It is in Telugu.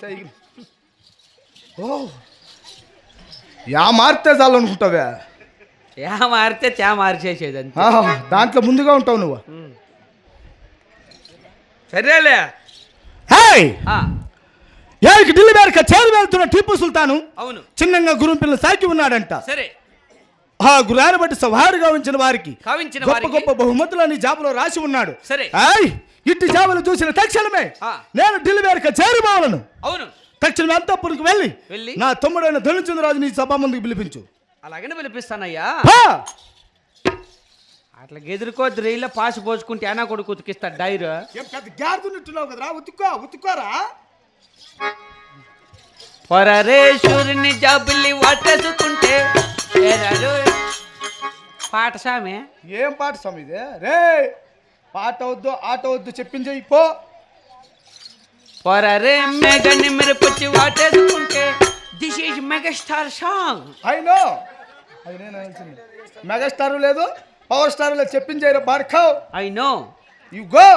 సైకిల్. ఓ. యా మారితే చాలు అనుకుంటావే. యా మారితే చా మార్చేసేది అంతే దాంట్లో ముందుగా ఉంటావు నువ్వు. సరేలే. హాయ్! ఏకి ఢిల్లీ మేరకు చేరు వెళ్తున్న టిప్పు సుల్తాను అవును. చిన్నంగా గురుం పిల్లలు సాకి ఉన్నాడంట. సరే. ఆ గురాన్ని బట్టి సవారుగా ఉంచిన వారికి గొప్ప గొప్ప బహుమతులని జాబులో రాసి ఉన్నాడు సరే. ఇట్టి జాబులు చూసిన తక్షణమే. నేను ఢిల్లీ మేరకు చేరుకోవాలను అవును తక్షణమే అంతఃపురికి వెళ్ళి వెళ్ళి? నా తమ్ముడైన ధనుచంద్రరాజు నీ సభ ముందుకు పిలిపించు అలాగనే పిలిపిస్తానయ్యా! అట్లా గెదురుకోద్దు రైల్లో పాసు పోసుకుంటే అనా కొడుకు ఉతికిస్తాడు డైరు గ్యారుతున్నట్టున్నావు కదరా ఉతుక్కో ఉతుక్కోరా పరరేశ్వరుని జబుల్లి వాటేసుకుంటే ఏరారు. పాట సామె ఏం పాట స్వామి ఇదే? రే! పాట వద్దు ఆట వద్దు చెప్పించే పో. పరరే మెగని మిరపచ్చి వాటేసుకుంటే దిస్ ఈజ్ మెగాస్టార్ సాంగ్ అయినో అది నేను అనాల్సింది. మెగాస్టార్ లేదు పవర్ స్టార్ లేదు చెప్పించేరా బార్ఖావ్ ఐ నో. You go